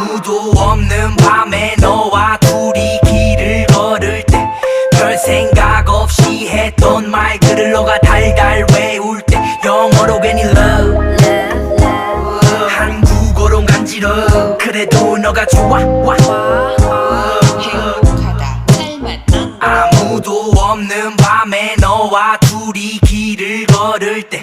아무도 없는 밤에 너와 둘이 길을 걸을 때 별 생각 없이 했던 말들을 너가 달달 외울 때 영어로 괜히 love 한국어로 간지러. 그래도 너가 좋아 와. 행복하다. 살맛 아무도 없는 밤에 너와 둘이 길을 걸을 때